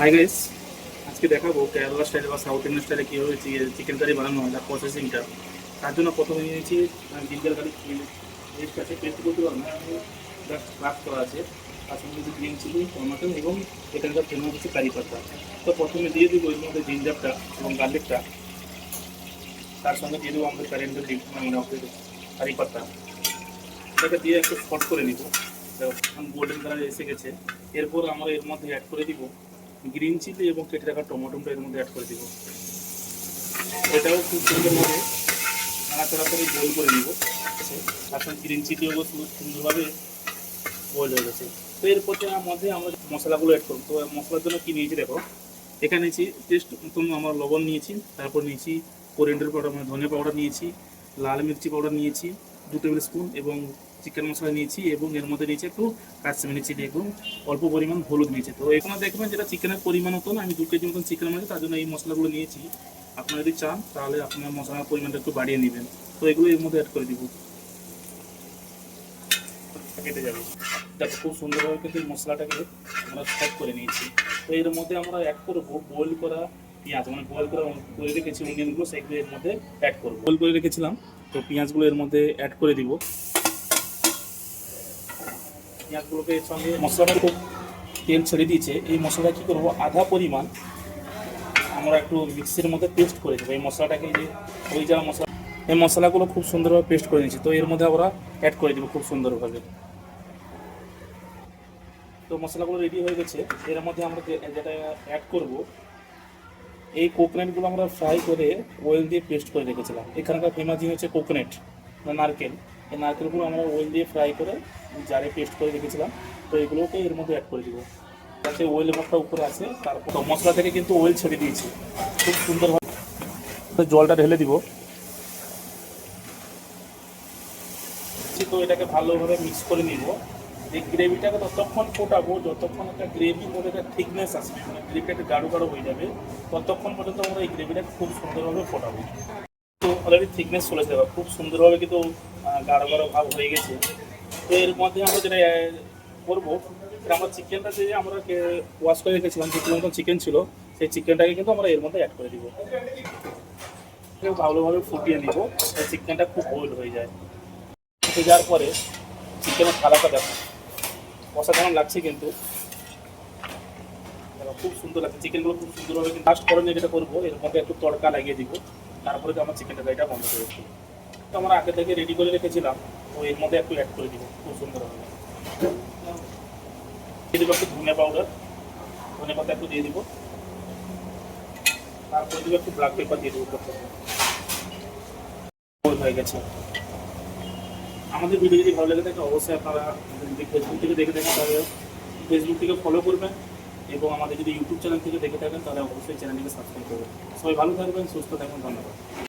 Hi guys আজকে দেখাবো কেরালা স্টাইলে বা সাউথ ইন্ডিয়ান স্টাইলে কীভাবে চিকেন কারি বানানো হয় তার প্রসেসিংটা তার জন্য প্রথমে নিয়েছি জিঞ্জার কারি পেস্ট আছে। পেস্ট করতে পারব না জাস্ট ক্রাফ করা আছে। তার সঙ্গে কিছু গ্রিন চিলি টমেটো এবং এখানকার ফেমাস হচ্ছে কারি পাতা। তো প্রথমে দিয়ে দিব এর মধ্যে জিঞ্জারটা এবং গার্লিকটা তার সঙ্গে দিয়ে দেবো আমাদের কারেন্টের মানে কারি পাতা। এটাকে দিয়ে একটু শর্ট করে নিব। গোল্ডেন কালার এসে গেছে। এরপর আমরা এর মধ্যে অ্যাড করে দিব গ্রিন চিলি এবং কেটে রাখা টমেটোটা এর মধ্যে অ্যাড করে দিব। এটাও খুব সুন্দরভাবে নাড়াচাড়া করে বয়েল করে নিব। সঙ্গে গ্রিন চিলিও খুব সুন্দরভাবে বয়েল হয়ে গেছে। তো এরপর মধ্যে আমরা মশলাগুলো অ্যাড করব। তো মশলার জন্য কী নিয়েছি দেখো, এখানে নিয়েছি টেস্ট মতন আমরা লবণ নিয়েছি, তারপর নিয়েছি কোরিয়েন্ডার পাউডার মানে ধনে পাউডার নিয়েছি, লাল মির্চি পাউডার নিয়েছি, দু টেবিল স্পুন এবং চিকেন মশলা নিয়েছি এবং এর মধ্যে নিয়েছি একটু কাশ্মীরি চিলি এবং অল্প পরিমাণ হলুদ নিয়েছি। তো এখানে দেখবেন যেটা চিকেনের পরিমাণ হতো না আমি দু কেজি মতন চিকেন মানে তার জন্য এই মশলাগুলো নিয়েছি। আপনারা যদি চান, তাহলে আপনার মশলার পরিমাণটা একটু বাড়িয়ে নেবেন। তো এগুলো এর মধ্যে অ্যাড করে দিব। কেটে যাবে। দেখো, খুব সুন্দরভাবে কিন্তু মশলাটাকে আমরা সেট করে নিয়েছি। তো এর মধ্যে আমরা অ্যাড করব বয়েল করা পেঁয়াজ। মানে বয়েল করা করে রেখেছি অনিয়নগুলো সেগুলো এর মধ্যে অ্যাড করব। বয়েল করে রেখেছিলাম, তো পেঁয়াজগুলো এর মধ্যে অ্যাড করে দিব। পেঁয়াজগুলোকে এর সঙ্গে মশলাটা খুব তেল ছেড়ে দিয়েছে। এই মশলাটা কী করব? আধা পরিমাণ আমরা একটু মিক্সির মধ্যে পেস্ট করে দেবো। এই মশলাটাকে যে ওই যা মশলা, এই মশলাগুলো খুব সুন্দরভাবে পেস্ট করে নিয়েছি। তো এর মধ্যে আমরা অ্যাড করে দেবো খুব সুন্দরভাবে। তো মশলাগুলো রেডি হয়ে গেছে। এর মধ্যে আমরা যেটা অ্যাড করব, এই কোকোনাটগুলো আমরা ফ্রাই করে ওয়েল দিয়ে পেস্ট করে রেখেছিলাম। এখানকার ফেমাস জিনিস হচ্ছে কোকোনাট নারকেল। এই নারকেলগুলো আমরা ওয়েল দিয়ে ফ্রাই করে জারে পেস্ট করে রেখেছিলাম। তো এগুলোকে এর মধ্যে অ্যাড করে দিব। যাতে ওয়েল ভাবটা উপরে আসে তারপর মশলা থেকে কিন্তু ওয়েল ছেড়ে দিয়েছি। খুব সুন্দরভাবে জলটা ঢেলে দিব। তো এটাকে ভালোভাবে মিক্স করে নিব। এই গ্রেভিটাকে ততক্ষণ ফোটাবো, যতক্ষণ একটা গ্রেভির মধ্যে একটা থিকনেস আসবে মানে গ্রেভিটা একটু গাঢ় গাঢ় হয়ে যাবে, ততক্ষণ পর্যন্ত আমরা এই গ্রেভিটা খুব সুন্দরভাবে ফোটাবো। তো অলরেডি থিকনেস চলে যাবে খুব সুন্দরভাবে কিন্তু গাঢ় ভাব হয়ে গেছে। তো এর মধ্যে আমরা যেটা করব আমরা চিকেনটা যে আমরা ওয়াশ করে রেখেছিলাম, যে মতন চিকেন ছিল, সেই চিকেনটাকে কিন্তু আমরা এর মধ্যে অ্যাড করে দিব। ভালোভাবে ফুটিয়ে নিব সেই চিকেনটা খুব বয়েল হয়ে যায়। ফুটে যাওয়ার পরে চিকেনের থালাটা দেখো। অসাধারণ লাগছে কিন্তু। খুব সুন্দর লাগছে। চিকেনগুলো খুব সুন্দরভাবে কিন্তু করে যেটা করব, এর মধ্যে একটু তড়কা লাগিয়ে দিব। তারপরে তো আমার চিকেনটা গাড়িটা বন্ধ করে তো আমরা আগে থেকে রেডি করে রেখেছিলাম, তো এর মধ্যে একটু অ্যাড করে দিব, খুব সুন্দরভাবে দিয়ে দিব একটু ধনে পাউডার ধনে পাতা একটু দিয়ে দিব। তারপরে দিব একটু ব্ল্যাক পেপার দিয়ে দেবো হয়ে গেছে। আমাদের ভিডিও যদি ভালো লেগে থাকে, অবশ্যই আপনারা ফেসবুক থেকে দেখে থাকেন, তাহলে ফেসবুক থেকে ফলো করবেন এবং আমাদের যদি ইউটিউব চ্যানেল থেকে দেখে থাকেন, তাহলে অবশ্যই চ্যানেলটিকে সাবস্ক্রাইব করবেন। সবাই ভালো থাকবেন, সুস্থ থাকবেন, ধন্যবাদ।